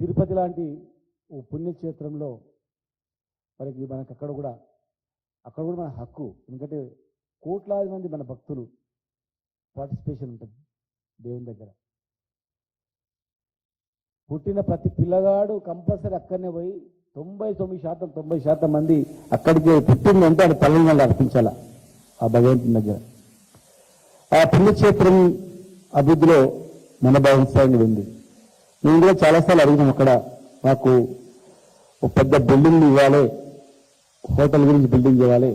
తిరుపతి లాంటి ఓ పుణ్యక్షేత్రంలో మనకి మనకు అక్కడ కూడా అక్కడ కూడా మన హక్కు. ఎందుకంటే కోట్లాది మంది మన భక్తులు పార్టిసిపేషన్ ఉంటుంది దేవుని దగ్గర. పుట్టిన ప్రతి పిల్లగాడు కంపల్సరీ అక్కడనే పోయి తొంభై తొమ్మిది శాతం తొంభై శాతం మంది అక్కడికి పుట్టిందంటే అది తల్లిదండ్రులు అర్పించాల ఆ భగవంతుని దగ్గర. ఆ పుణ్యక్షేత్రం అభివృద్ధిలో మన భాగస్వామ్యం ఉంది నేను కూడా చాలాసార్లు అడిగినాం అక్కడ మాకు ఒక పెద్ద బిల్డింగ్ ఇవ్వాలి హోటల్ గురించి బిల్డింగ్ ఇవ్వాలి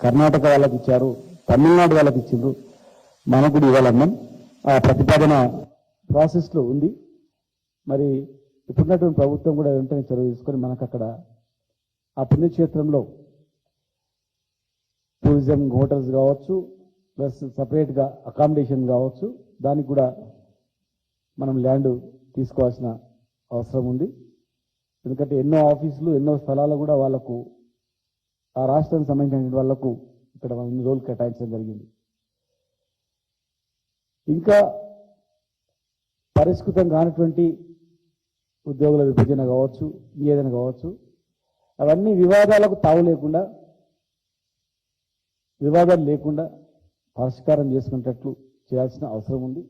కర్ణాటక వాళ్ళకి ఇచ్చారు తమిళనాడు వాళ్ళకి ఇచ్చిండ్రు మనకు కూడా ఇవ్వాలన్నాం ఆ ప్రతిపాదన ప్రాసెస్లో ఉంది. మరి ఇప్పుడున్నటువంటి ప్రభుత్వం కూడా వెంటనే చొరవ తీసుకొని మనకు అక్కడ ఆ పుణ్యక్షేత్రంలో టూరిజం హోటల్స్ కావచ్చు ప్లస్ సపరేట్గా అకామిడేషన్ కావచ్చు దానికి కూడా మనం ల్యాండ్ తీసుకోవాల్సిన అవసరం ఉంది. ఎందుకంటే ఎన్నో ఆఫీసులు ఎన్నో స్థలాలు కూడా వాళ్ళకు ఆ రాష్ట్రానికి సంబంధించిన వాళ్ళకు ఇక్కడ ఇన్ని రోజులు కేటాయించడం జరిగింది. ఇంకా పరిష్కృతం కానటువంటి ఉద్యోగుల విభజన కావచ్చు ఏదైనా కావచ్చు అవన్నీ వివాదాలకు తావు లేకుండా వివాదాలు లేకుండా పరిష్కారం చేసుకునేటట్లు చేయాల్సిన అవసరం ఉంది.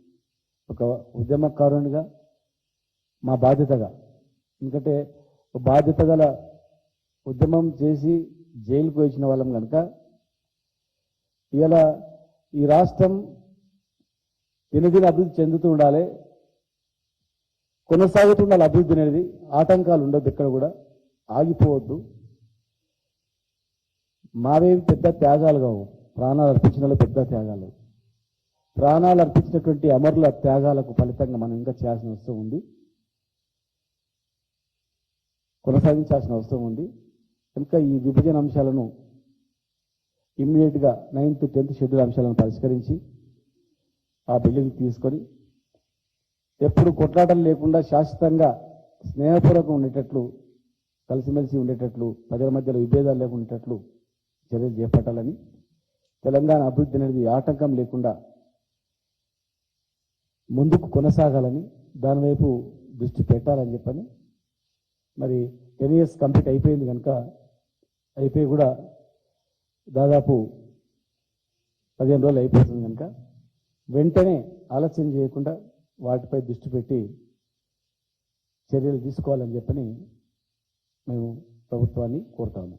ఒక ఉద్యమకారునిగా మా బాధ్యతగా. ఎందుకంటే బాధ్యత గల ఉద్యమం చేసి జైలుకు వచ్చిన వాళ్ళం కనుక ఇలా ఈ రాష్ట్రం దినదిన అభివృద్ధి చెందుతూ ఉండాలి కొనసాగుతుండాలి అభివృద్ధి అనేది ఆటంకాలు ఉండొద్దు ఎక్కడ కూడా ఆగిపోవద్దు. మావేవి పెద్ద త్యాగాలు కావు ప్రాణాలు అర్పించిన వాళ్ళు పెద్ద త్యాగాలు. ప్రాణాలు అర్పించినటువంటి అమరుల త్యాగాలకు ఫలితంగా మనం ఇంకా చేయాల్సిన అవసరం ఉంది. కొనసాగించాల్సిన అవసరం ఉంది. కనుక ఈ విభజన అంశాలను ఇమ్మీడియట్గా నైన్త్ టెన్త్ షెడ్యూల్ అంశాలను పరిష్కరించి ఆ బిల్లుని తీసుకొని ఎప్పుడు కొట్లాటలు లేకుండా శాశ్వతంగా స్నేహపూర్వకం ఉండేటట్లు కలిసిమెలిసి ఉండేటట్లు ప్రజల మధ్యలో విభేదాలు లేకుండా ఉండేటట్లు చర్యలు చేపట్టాలని తెలంగాణ అభివృద్ధి అనేది ఆటంకం లేకుండా ముందుకు కొనసాగాలని దానివైపు దృష్టి పెట్టాలని చెప్పని మరి టెన్ ఇయర్స్ కంప్లీట్ అయిపోయింది కనుక అయిపోయి కూడా దాదాపు పదిహేను రోజులు అయిపోతుంది కనుక వెంటనే ఆలస్యం చేయకుండా వాటిపై దృష్టి పెట్టి చర్యలు తీసుకోవాలని చెప్పని మేము ప్రభుత్వాన్ని కోరుతాము